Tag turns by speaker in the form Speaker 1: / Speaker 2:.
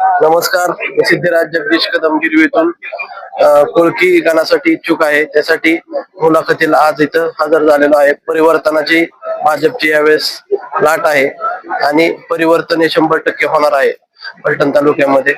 Speaker 1: नमस्कार. सिद्धराज जगदीश कदम गिरवीतून कुळकी कोळकी गाण्यासाठी इच्छुक आहे. त्यासाठी मुलाखतीला आज इथं हजर झालेलो आहे. परिवर्तनाची भाजपची यावेळेस लाट आहे आणि परिवर्तन हे शंभर टक्के होणार आहे. पलटण तालुक्यामध्ये.